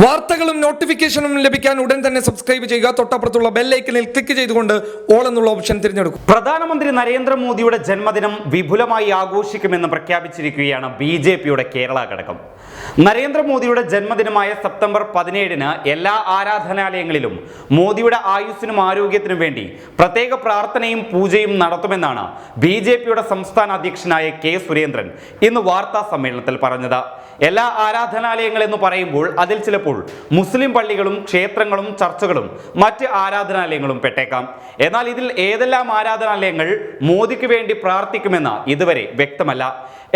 വാർത്തകളും നോട്ടിഫിക്കേഷനും ലഭിക്കാൻ ഉടൻ തന്നെ സബ്സ്ക്രൈബ് ചെയ്യുക. തൊട്ടപ്പുറത്തുള്ള ബെല്ലൈക്കനിൽ ക്ലിക്ക് ചെയ്തുകൊണ്ട് ഓൾ എന്നുള്ള ഓപ്ഷൻ തിരഞ്ഞെടുക്കും. പ്രധാനമന്ത്രി നരേന്ദ്രമോദിയുടെ ജന്മദിനം വിപുലമായി ആഘോഷിക്കുമെന്ന് പ്രഖ്യാപിച്ചിരിക്കുകയാണ് ബി ജെ പിയുടെ കേരള ഘടകം. നരേന്ദ്രമോദിയുടെ ജന്മദിനമായ സെപ്റ്റംബർ പതിനേഴിന് എല്ലാ ആരാധനാലയങ്ങളിലും മോദിയുടെ ആയുസ്സിനും ആരോഗ്യത്തിനും വേണ്ടി പ്രത്യേക പ്രാർത്ഥനയും പൂജയും നടത്തുമെന്നാണ് ബി ജെ പിയുടെ സംസ്ഥാന അധ്യക്ഷനായ കെ സുരേന്ദ്രൻ ഇന്ന് വാർത്താ സമ്മേളനത്തിൽ പറഞ്ഞത്. എല്ലാ ആരാധനാലയങ്ങൾ എന്ന് പറയുമ്പോൾ അതിൽ ചിലപ്പോൾ മുസ്ലിം പള്ളികളും ക്ഷേത്രങ്ങളും ചർച്ചകളും മറ്റ് ആരാധനാലയങ്ങളും പെട്ടേക്കാം. എന്നാൽ ഇതിൽ ഏതെല്ലാം ആരാധനാലയങ്ങൾ മോദിക്ക് വേണ്ടി പ്രാർത്ഥിക്കുമെന്ന് ഇതുവരെ വ്യക്തമല്ല.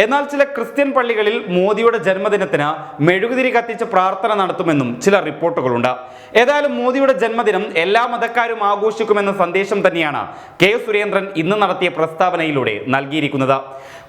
എന്നാൽ ചില ക്രിസ്ത്യൻ പള്ളികളിൽ മോദിയുടെ ജന്മദിനത്തിന് മെഴുകുതിരി കത്തിച്ച് പ്രാർത്ഥന നടത്തുമെന്നും ചില റിപ്പോർട്ടുകളുണ്ട്. ഏതായാലും മോദിയുടെ ജന്മദിനം എല്ലാ മതക്കാരും ആഘോഷിക്കുമെന്ന സന്ദേശം തന്നെയാണ് കെ സുരേന്ദ്രൻ ഇന്ന് നടത്തിയ പ്രസ്താവനയിലൂടെ നൽകിയിരിക്കുന്നത്.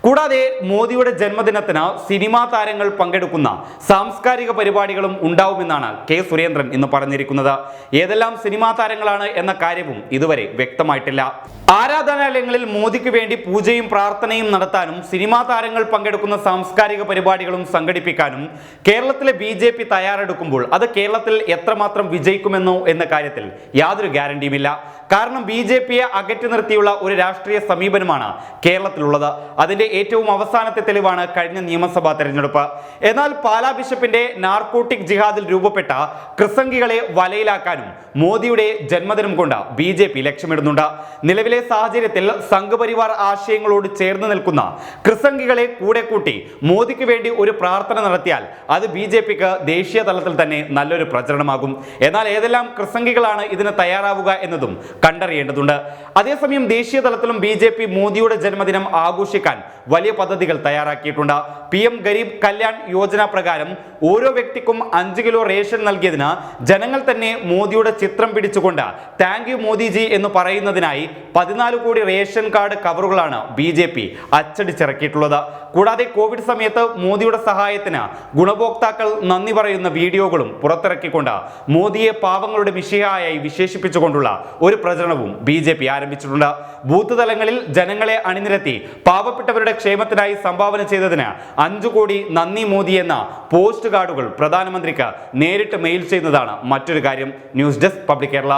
കൂടാതെ മോദിയുടെ ജന്മദിനത്തിന് സിനിമാ താരങ്ങൾ പങ്കെടുക്കുന്ന സാംസ്കാരിക പരിപാടികളും ഉണ്ടാവുമെന്നാണ് കെ സുരേന്ദ്രൻ ഇന്ന് പറഞ്ഞിരിക്കുന്നത്. ഏതെല്ലാം സിനിമാ താരങ്ങളാണ് എന്ന കാര്യവും ഇതുവരെ വ്യക്തമായിട്ടില്ല. ആരാധനാലയങ്ങളിൽ മോദിക്ക് വേണ്ടി പൂജയും പ്രാർത്ഥനയും നടത്താനും സിനിമാ താരങ്ങൾ പങ്കെടുക്കുന്ന സാംസ്കാരിക പരിപാടികളും സംഘടിപ്പിക്കാനും കേരളത്തിലെ ബി ജെ പി തയ്യാറെടുക്കുമ്പോൾ അത് കേരളത്തിൽ എത്രമാത്രം വിജയിക്കുമെന്നോ എന്ന കാര്യത്തിൽ യാതൊരു ഗ്യാരണ്ടിയുമില്ല. കാരണം ബി ജെ പിയെ അകറ്റി നിർത്തിയുള്ള ഒരു രാഷ്ട്രീയ സമീപനമാണ് കേരളത്തിലുള്ളത്. അതിന്റെ ഏറ്റവും അവസാനത്തെ തെളിവാണ് കഴിഞ്ഞ നിയമസഭാ തെരഞ്ഞെടുപ്പ്. എന്നാൽ പാലാ ബിഷപ്പിന്റെ നാർക്കോട്ടിക് ജിഹാദിൽ രൂപപ്പെട്ട ക്രിസംഗികളെ വലയിലാക്കാനും മോദിയുടെ ജന്മദിനം കൊണ്ട് ബി ലക്ഷ്യമിടുന്നുണ്ട്. നിലവിലെ സാഹചര്യത്തിൽ സംഘപരിവാർ ആശയങ്ങളോട് ചേർന്ന് നിൽക്കുന്ന ക്രിസംഗികളെ കൂടെ കൂട്ടി മോദിക്ക് വേണ്ടി ഒരു പ്രാർത്ഥന നടത്തിയാൽ അത് ബി ജെ പിക്ക് ദേശീയ തലത്തിൽ തന്നെ നല്ലൊരു പ്രചരണമാകും. എന്നാൽ ഏതെല്ലാം ക്രിസംഗികളാണ് ഇതിന് തയ്യാറാവുക എന്നതും കണ്ടറിയേണ്ടതുണ്ട്. അതേസമയം ദേശീയ തലത്തിലും ബി ജെ പി മോദിയുടെ ജന്മദിനം ആഘോഷിക്കാൻ വലിയ പദ്ധതികൾ തയ്യാറാക്കിയിട്ടുണ്ട്. പി എം ഗരീബ് കല്യാൺ യോജന പ്രകാരം ഓരോ വ്യക്തിക്കും അഞ്ച് കിലോ റേഷൻ നൽകിയതിന് ജനങ്ങൾ തന്നെ മോദിയുടെ ചിത്രം പിടിച്ചുകൊണ്ട് താങ്ക് യു മോദിജി എന്ന് പറയുന്നതിനായി പതിനാല് കോടി റേഷൻ കാർഡ് കവറുകളാണ് ബി ജെ പി അച്ചടിച്ചിറക്കിയിട്ടുള്ളത്. കൂടാതെ കോവിഡ് സമയത്ത് മോദിയുടെ സഹായത്തിന് ഗുണഭോക്താക്കൾ നന്ദി പറയുന്ന വീഡിയോകളും പുറത്തിറക്കിക്കൊണ്ട് മോദിയെ പാവങ്ങളുടെ വിഷയമായി വിശേഷിപ്പിച്ചുകൊണ്ടുള്ള ഒരു പ്രചരണവും ബി ജെ പി ആരംഭിച്ചിട്ടുണ്ട്. ബൂത്ത് തലങ്ങളിൽ ജനങ്ങളെ അണിനിരത്തി പാവപ്പെട്ടവരുടെ ക്ഷേമത്തിനായി സംഭാവന ചെയ്തതിന് അഞ്ചു കോടി നന്ദി മോദി എന്ന പോസ്റ്റ് കാർഡുകൾ പ്രധാനമന്ത്രിക്ക് നേരിട്ട് മെയിൽ ചെയ്യുന്നതാണ് മറ്റൊരു കാര്യം. News desk public Kerala.